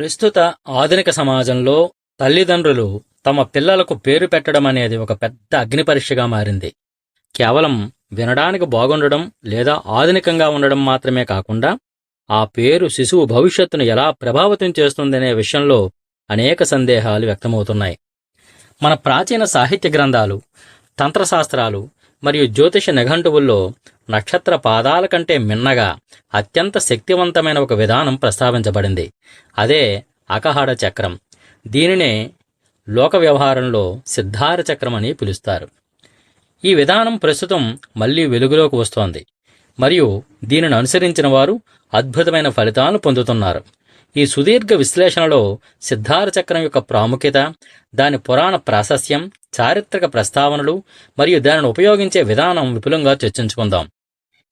ప్రస్తుత ఆధునిక సమాజంలో తల్లిదండ్రులు తమ పిల్లలకు పేరు పెట్టడం అనేది ఒక పెద్ద అగ్ని పరీక్షగా మారింది. కేవలం వినడానికి బాగుండడం లేదా ఆధునికంగా ఉండడం మాత్రమే కాకుండా ఆ పేరు శిశువు భవిష్యత్తును ఎలా ప్రభావితం చేస్తుందనే విషయంలో అనేక సందేహాలు వ్యక్తమవుతున్నాయి. మన ప్రాచీన సాహిత్య గ్రంథాలు తంత్రశాస్త్రాలు మరియు జ్యోతిష నిఘంటువుల్లో నక్షత్ర పాదాల కంటే మిన్నగా అత్యంత శక్తివంతమైన ఒక విధానం ప్రస్తావించబడింది. అదే అకహాడ చక్రం. దీనినే లోక వ్యవహారంలో సిద్ధార చక్రం అని పిలుస్తారు. ఈ విధానం ప్రస్తుతం మళ్ళీ వెలుగులోకి వస్తోంది. మరియు దీనిని అనుసరించిన వారు అద్భుతమైన ఫలితాలను పొందుతున్నారు. ఈ సుదీర్ఘ విశ్లేషణలో సిద్ధార చక్రం యొక్క ప్రాముఖ్యత దాని పురాణ ప్రాశస్యం చారిత్రక ప్రస్తావనలు మరియు దానిని ఉపయోగించే విధానం విపులంగా చర్చించుకుందాం.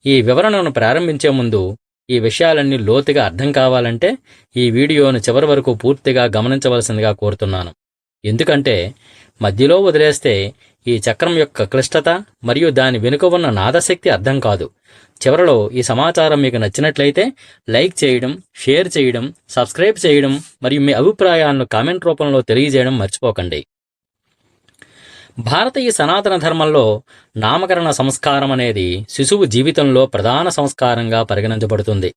ఈ వివరణను ప్రారంభించే ముందు ఈ విషయాలన్నీ లోతుగా అర్థం కావాలంటే ఈ వీడియోను చివరి వరకు పూర్తిగా గమనించవలసిందిగా కోరుతున్నాను. ఎందుకంటే మధ్యలో వదిలేస్తే ఈ చక్రం యొక్క క్లిష్టత మరియు దాని వెనుక ఉన్న నాదశక్తి అర్థం కాదు. చివరలో ఈ సమాచారం మీకు నచ్చినట్లయితే లైక్ చేయడం షేర్ చేయడం సబ్స్క్రైబ్ చేయడం మరియు మీ అభిప్రాయాలను కామెంట్ రూపంలో తెలియజేయడం మర్చిపోకండి. భారతీయ సనాతన ధర్మంలో నామకరణ సంస్కారం అనేది శిశువు జీవితంలో ప్రధాన సంస్కారంగా పరిగణించబడుతుంది.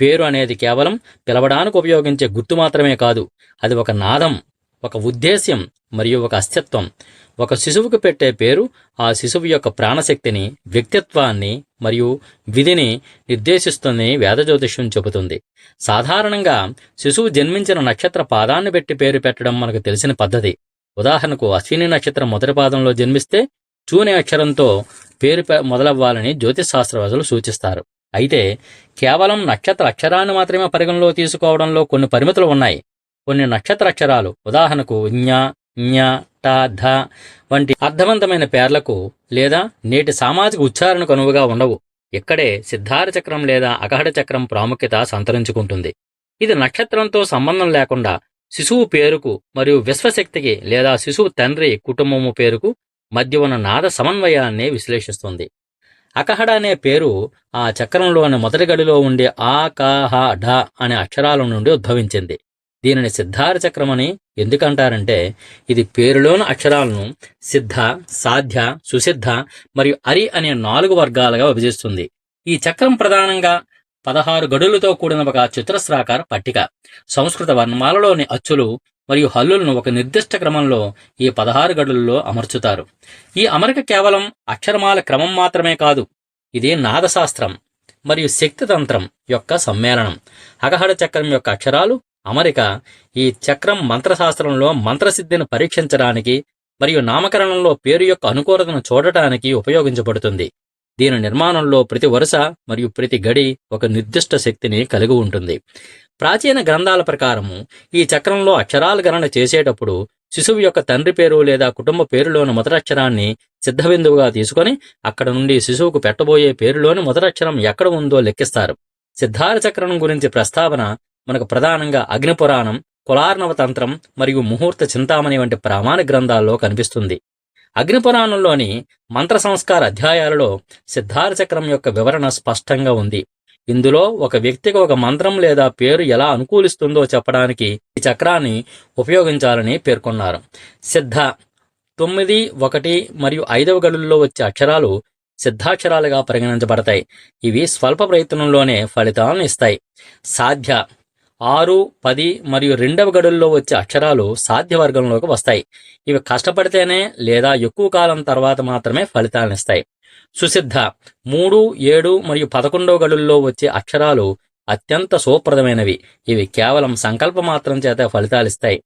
పేరు అనేది కేవలం పిలవడానికి ఉపయోగించే గుర్తు మాత్రమే కాదు అది ఒక నాదం ఒక ఉద్దేశ్యం మరియు ఒక అస్తిత్వం. ఒక శిశువుకు పెట్టే పేరు ఆ శిశువు యొక్క ప్రాణశక్తిని వ్యక్తిత్వాన్ని మరియు విధిని నిర్దేశిస్తుందని వేదజ్యోతిష్యం చెబుతుంది. సాధారణంగా శిశువు జన్మించిన నక్షత్ర పాదాన్ని పెట్టి పేరు పెట్టడం మనకు తెలిసిన పద్ధతి. ఉదాహరణకు అశ్విని నక్షత్రం మొదటి పాదంలో జన్మిస్తే చూనే అక్షరంతో పేరు మొదలవ్వాలని జ్యోతిష్ శాస్త్రవేత్తలు సూచిస్తారు. అయితే కేవలం నక్షత్ర అక్షరాన్ని మాత్రమే పరిగణలో తీసుకోవడంలో కొన్ని పరిమితులు ఉన్నాయి. కొన్ని నక్షత్ర అక్షరాలు ఉదాహరణకు జ్ఞ జ్ఞ ట ధ వంటి అర్థవంతమైన పేర్లకు లేదా నేటి సామాజిక ఉచ్చారణకు అనువుగా ఉండవు. ఇక్కడే సిద్ధార చక్రం లేదా అఖహడ చక్రం ప్రాముఖ్యత సంతరించుకుంటుంది. ఇది నక్షత్రంతో సంబంధం లేకుండా శిశువు పేరుకు మరియు విశ్వశక్తికి లేదా శిశువు తండ్రి కుటుంబము పేరుకు మధ్య ఉన్న నాద సమన్వయాన్ని విశ్లేషిస్తుంది. అకహడ అనే పేరు ఆ చక్రంలోని మొదటి గడిలో ఉండే ఆ క హ ఢ అనే అక్షరాల నుండి ఉద్భవించింది. దీనిని సిద్ధార చక్రమని ఎందుకంటారంటే ఇది పేరులోని అక్షరాలను సిద్ధ సాధ్య సుసిద్ధ మరియు అరి అనే నాలుగు వర్గాలుగా విభజిస్తుంది. ఈ చక్రం ప్రధానంగా పదహారు గడులతో కూడిన ఒక చతురస్రాకార పట్టిక. సంస్కృత వర్ణమాలలోని అచ్చులు మరియు హల్లులను ఒక నిర్దిష్ట క్రమంలో ఈ పదహారు గడులలో అమర్చుతారు. ఈ అమరిక కేవలం అక్షరమాల క్రమం మాత్రమే కాదు ఇది నాదశాస్త్రం మరియు శక్తి తంత్రం యొక్క సమ్మేళనం. అగహడ చక్రం యొక్క అక్షరాలు అమరిక ఈ చక్రం మంత్రశాస్త్రంలో మంత్రసిద్ధిని పరీక్షించడానికి మరియు నామకరణంలో పేరు యొక్క అనుకూలతను చూడటానికి ఉపయోగించబడుతుంది. దీని నిర్మాణంలో ప్రతి వరుస మరియు ప్రతి గడి ఒక నిర్దిష్ట శక్తిని కలిగి ఉంటుంది. ప్రాచీన గ్రంథాల ప్రకారము ఈ చక్రంలో అక్షరాల గణన చేసేటప్పుడు శిశువు యొక్క తండ్రి పేరు లేదా కుటుంబ పేరులోని మొదటక్షరాన్ని సిద్ధబిందువుగా తీసుకొని అక్కడ నుండి శిశువుకు పెట్టబోయే పేరులోని మొదటక్షరం ఎక్కడ ఉందో లెక్కిస్తారు. సిద్ధార చక్రం గురించి ప్రస్తావన మనకు ప్రధానంగా అగ్నిపురాణం కులార్ణవ తంత్రం మరియు ముహూర్త చింతామణి వంటి ప్రామాణిక గ్రంథాల్లో కనిపిస్తుంది. అగ్నిపురాణంలోని మంత్ర సంస్కార అధ్యాయాలలో సిద్ధార్థ చక్రం యొక్క వివరణ స్పష్టంగా ఉంది. ఇందులో ఒక వ్యక్తికి ఒక మంత్రం లేదా పేరు ఎలా అనుకూలిస్తుందో చెప్పడానికి ఈ చక్రాన్ని ఉపయోగించాలని పేర్కొన్నారు. సిద్ధ తొమ్మిది ఒకటి మరియు ఐదవ గడుల్లో వచ్చే అక్షరాలు సిద్ధాక్షరాలుగా పరిగణించబడతాయి. ఇవి స్వల్ప ప్రయత్నంలోనే ఫలితాలను ఇస్తాయి. సాధ్య ఆరు పది మరియు రెండవ గడుల్లో వచ్చే అక్షరాలు సాధ్య వర్గంలోకి వస్తాయి. ఇవి కష్టపడితేనే లేదా ఎక్కువ కాలం తర్వాత మాత్రమే ఫలితాలను ఇస్తాయి. సుసిద్ధ మూడు ఏడు మరియు పదకొండవ గడుల్లో వచ్చే అక్షరాలు అత్యంత సుప్రదమైనవి. ఇవి కేవలం సంకల్ప మాత్రం చేత ఫలితాలిస్తాయి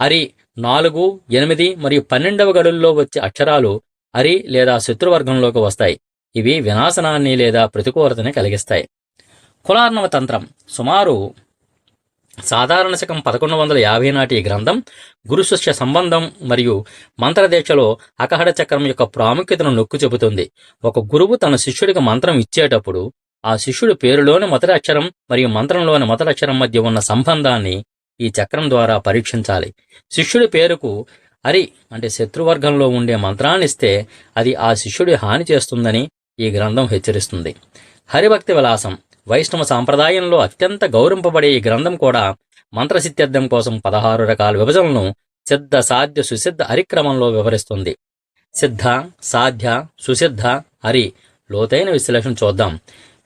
అరి నాలుగు ఎనిమిది మరియు పన్నెండవ గడుల్లో వచ్చే అక్షరాలు అరి లేదా శత్రువర్గంలోకి వస్తాయి. ఇవి వినాశనాన్ని లేదా ప్రతికూలతని కలిగిస్తాయి. కులార్ణవ తంత్రం సుమారు సాధారణ శకం పదకొండు వందల యాభై నాటి ఈ గ్రంథం గురు శిష్య సంబంధం మరియు మంత్రదీక్షలో అకహడ చక్రం యొక్క ప్రాముఖ్యతను నొక్కు చెబుతుంది. ఒక గురువు తన శిష్యుడికి మంత్రం ఇచ్చేటప్పుడు ఆ శిష్యుడి పేరులోని మొదటి అక్షరం మరియు మంత్రంలోని మొదటి అక్షరం మధ్య ఉన్న సంబంధాన్ని ఈ చక్రం ద్వారా పరీక్షించాలి. శిష్యుడి పేరుకు అరి అంటే శత్రువర్గంలో ఉండే మంత్రాన్ని ఇస్తే అది ఆ శిష్యుడి హాని చేస్తుందని ఈ గ్రంథం హెచ్చరిస్తుంది. హరిభక్తి విలాసం. వైష్ణవ సాంప్రదాయంలో అత్యంత గౌరవింపబడే ఈ గ్రంథం కూడా మంత్రసిత్యర్థం కోసం పదహారు రకాల విభజనలను సిద్ధ సాధ్య సుసిద్ధ హరిక్రమంలో వివరిస్తుంది. సిద్ధ సాధ్య సుసిద్ధ హరి లోతైన విశ్లేషణ చూద్దాం.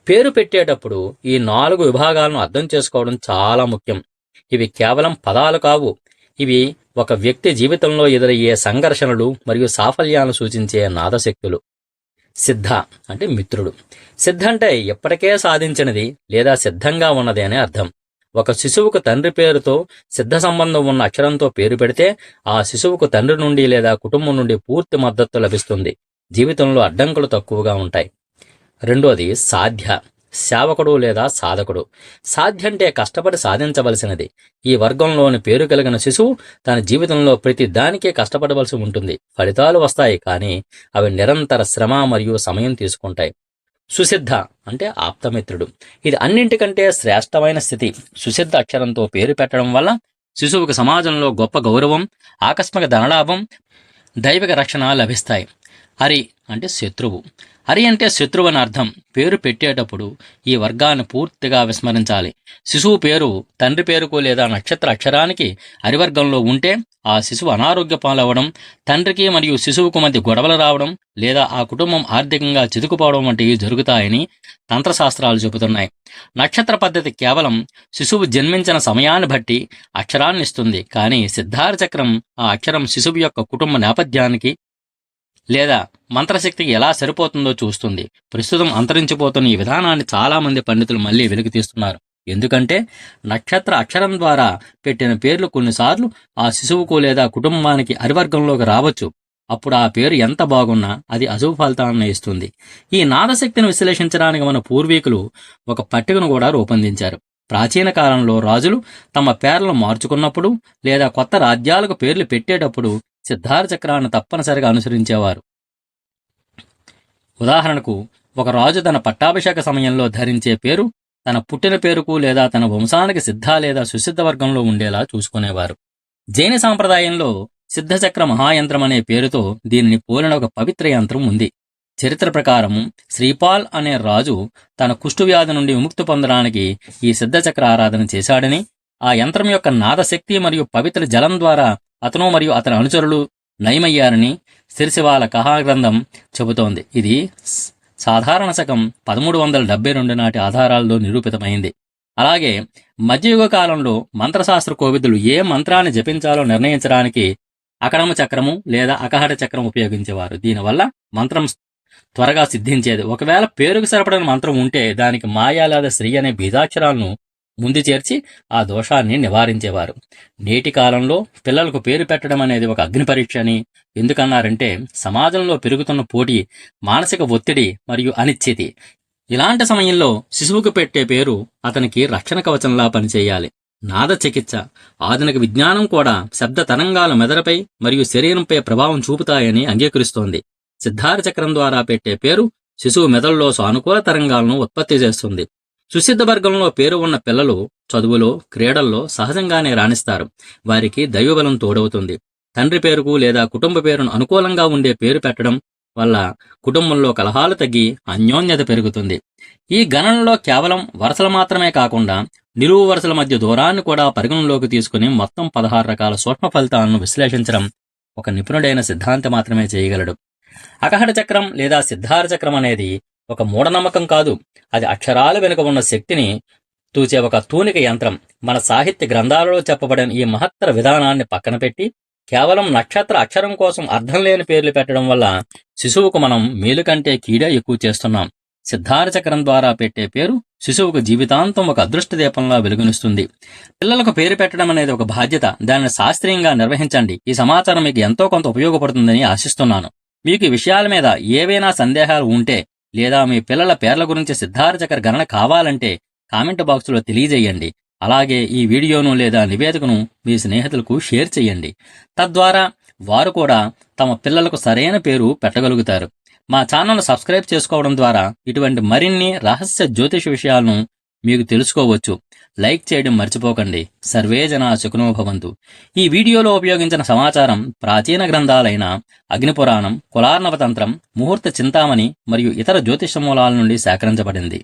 పేరు పెట్టేటప్పుడు ఈ నాలుగు విభాగాలను అర్థం చేసుకోవడం చాలా ముఖ్యం. ఇవి కేవలం పదాలు కావు. ఇవి ఒక వ్యక్తి జీవితంలో ఎదురయ్యే సంఘర్షణలు మరియు సాఫల్యాలను సూచించే నాదశక్తులు. సిద్ధ అంటే మిత్రుడు. సిద్ధ అంటే ఎప్పటికే సాధించినది లేదా సిద్ధంగా ఉన్నది అనే అర్థం. ఒక శిశువుకు తండ్రి పేరుతో సిద్ధ సంబంధం ఉన్న అక్షరంతో పేరు పెడితే ఆ శిశువుకు తండ్రి నుండి లేదా కుటుంబం నుండి పూర్తి మద్దతు లభిస్తుంది. జీవితంలో అడ్డంకులు తక్కువగా ఉంటాయి. రెండోది సాధ్య. సేవకుడు లేదా సాధకుడు. సాధ్యంటే కష్టపడి సాధించవలసినది. ఈ వర్గంలోని పేరు కలిగిన శిశువు తన జీవితంలో ప్రతి దానికే కష్టపడవలసి ఉంటుంది. ఫలితాలు వస్తాయి కానీ అవి నిరంతర శ్రమ మరియు సమయం తీసుకుంటాయి. సుసిద్ధ అంటే ఆప్తమిత్రుడు. ఇది అన్నింటికంటే శ్రేష్టమైన స్థితి. సుసిద్ధ అక్షరంతో పేరు పెట్టడం వల్ల శిశువుకు సమాజంలో గొప్ప గౌరవం ఆకస్మిక ధనలాభం దైవిక రక్షణ లభిస్తాయి. హరి అంటే శత్రువు. హరి అంటే శత్రువు అని అర్థం. పేరు పెట్టేటప్పుడు ఈ వర్గాన్ని పూర్తిగా విస్మరించాలి. శిశువు పేరు తండ్రి పేరుకు లేదా నక్షత్ర అక్షరానికి హరివర్గంలో ఉంటే ఆ శిశువు అనారోగ్య పాలవడం తండ్రికి మరియు శిశువుకు మధ్య గొడవలు రావడం లేదా ఆ కుటుంబం ఆర్థికంగా చితుకుపోవడం వంటివి జరుగుతాయని తంత్రశాస్త్రాలు చెబుతున్నాయి. నక్షత్ర పద్ధతి కేవలం శిశువు జన్మించిన సమయాన్ని బట్టి అక్షరాన్ని ఇస్తుంది కానీ సిద్ధార్థ చక్రం ఆ అక్షరం శిశువు యొక్క కుటుంబ నేపథ్యానికి లేదా మంత్రశక్తికి ఎలా సరిపోతుందో చూస్తుంది. ప్రస్తుతం అంతరించిపోతున్న ఈ విధానాన్ని చాలా మంది పండితులు మళ్ళీ వెలుగు తీస్తున్నారు. ఎందుకంటే నక్షత్ర అక్షరం ద్వారా పెట్టిన పేర్లు కొన్నిసార్లు ఆ శిశువుకు లేదా కుటుంబానికి అరివర్గంలోకి రావచ్చు. అప్పుడు ఆ పేరు ఎంత బాగున్నా అది అశుభ ఫలితాన్ని ఇస్తుంది. ఈ నాదశక్తిని విశ్లేషించడానికి మన పూర్వీకులు ఒక పట్టికను కూడా రూపొందించారు. ప్రాచీన కాలంలో రాజులు తమ పేర్లను మార్చుకున్నప్పుడు లేదా కొత్త రాజ్యాలకు పేర్లు పెట్టేటప్పుడు సిద్ధార్థ చక్రాన్ని తప్పనిసరిగా అనుసరించేవారు. ఉదాహరణకు ఒక రాజు తన పట్టాభిషేక సమయంలో ధరించే పేరు తన పుట్టిన పేరుకు లేదా తన వంశానికి సిద్ధ లేదా సుసిద్ధ వర్గంలో ఉండేలా చూసుకునేవారు. జైన సాంప్రదాయంలో సిద్ధచక్ర మహాయంత్రం అనే పేరుతో దీనిని పోలిన ఒక పవిత్ర యంత్రం ఉంది. చరిత్ర ప్రకారం శ్రీపాల్ అనే రాజు తన కుష్ఠవ్యాధి నుండి విముక్తి పొందడానికి ఈ సిద్ధచక్ర ఆరాధన చేశాడని ఆ యంత్రం యొక్క నాదశక్తి మరియు పవిత్ర జలం ద్వారా అతను మరియు అతని అనుచరులు నయమయ్యారని సిరిసివాల కహాగ్రంథం చెబుతోంది. ఇది సాధారణ శకం పదమూడు వందల డెబ్బై రెండు నాటి ఆధారాల్లో నిరూపితమైంది. అలాగే మధ్యయుగ కాలంలో మంత్రశాస్త్ర కోవిదులు ఏ మంత్రాన్ని జపించాలో నిర్ణయించడానికి అకడమ చక్రము లేదా అకహట చక్రం ఉపయోగించేవారు. దీనివల్ల మంత్రం త్వరగా సిద్ధించేది. ఒకవేళ పేరుకు సరిపడిన మంత్రం ఉంటే దానికి మాయా లేదా శ్రీ అనే బీజాక్షరాలను ముందు చేర్చి ఆ దోషాన్ని నివారించేవారు. నేటి కాలంలో పిల్లలకు పేరు పెట్టడం అనేది ఒక అగ్ని పరీక్ష అని ఎందుకన్నారంటే సమాజంలో పెరుగుతున్న పోటీ మానసిక ఒత్తిడి మరియు అనిశ్చితి. ఇలాంటి సమయంలో శిశువుకు పెట్టే పేరు అతనికి రక్షణ కవచంలా పనిచేయాలి. నాద చికిత్స ఆధునిక విజ్ఞానం కూడా శబ్ద తరంగాల మెదడుపై మరియు శరీరంపై ప్రభావం చూపుతాయని అంగీకరిస్తోంది. సిద్ధార చక్రం ద్వారా పెట్టే పేరు శిశువు మెదడులో సానుకూల తరంగాలను ఉత్పత్తి చేస్తుంది. సుసిద్ధ వర్గంలో పేరు ఉన్న పిల్లలు చదువులో క్రీడల్లో సహజంగానే రాణిస్తారు. వారికి దైవబలం తోడవుతుంది. తండ్రి పేరుకు లేదా కుటుంబ పేరును అనుకూలంగా ఉండే పేరు పెట్టడం వల్ల కుటుంబంలో కలహాలు తగ్గి అన్యోన్యత పెరుగుతుంది. ఈ గణనలో కేవలం వరుసలు మాత్రమే కాకుండా నిలువు వరుసల మధ్య దూరాన్ని కూడా పరిగణలోకి తీసుకుని మొత్తం పదహారు రకాల సూక్ష్మ ఫలితాలను విశ్లేషించడం ఒక నిపుణుడైన సిద్ధాంతి మాత్రమే చేయగలడు. అకహట చక్రం లేదా సిద్ధార చక్రం అనేది ఒక మూఢనమ్మకం కాదు. అది అక్షరాల వెనుక ఉన్న శక్తిని తూచే ఒక తూనిక యంత్రం. మన సాహిత్య గ్రంథాలలో చెప్పబడిన ఈ మహత్తర విధానాన్ని పక్కన పెట్టి కేవలం నక్షత్ర అక్షరం కోసం అర్థం లేని పేర్లు పెట్టడం వల్ల శిశువుకు మనం మేలు కంటే కీడే ఎక్కువ చేస్తున్నాం. సిద్ధార చక్రం ద్వారా పెట్టే పేరు శిశువుకు జీవితాంతం ఒక అదృష్ట దీపంలా వెలుగునిస్తుంది. పిల్లలకు పేరు పెట్టడం అనేది ఒక బాధ్యత. దానిని శాస్త్రీయంగా నిర్వహించండి. ఈ సమాచారం మీకు ఎంతో కొంత ఉపయోగపడుతుందని ఆశిస్తున్నాను. మీకు ఈ విషయాల మీద ఏవైనా సందేహాలు ఉంటే లేదా మీ పిల్లల పేర్ల గురించి సిద్ధార్థ గణన కావాలంటే కామెంట్ బాక్సులో తెలియజేయండి. అలాగే ఈ వీడియోను లేదా నివేదికను మీ స్నేహితులకు షేర్ చేయండి. తద్వారా వారు కూడా తమ పిల్లలకు సరైన పేరు పెట్టగలుగుతారు. మా ఛానల్ సబ్స్క్రైబ్ చేసుకోవడం ద్వారా ఇటువంటి మరిన్ని రహస్య జ్యోతిష విషయాలను మీకు తెలుసుకోవచ్చు. లైక్ చేయడం మర్చిపోకండి. సర్వే జన సుఖనోభవంతు ఈ వీడియోలో ఉపయోగించిన సమాచారం ప్రాచీన గ్రంథాలైన అగ్నిపురాణం కులార్ణవతంత్రం ముహూర్త చింతామణి మరియు ఇతర జ్యోతిష మూలాల నుండి సేకరించబడింది.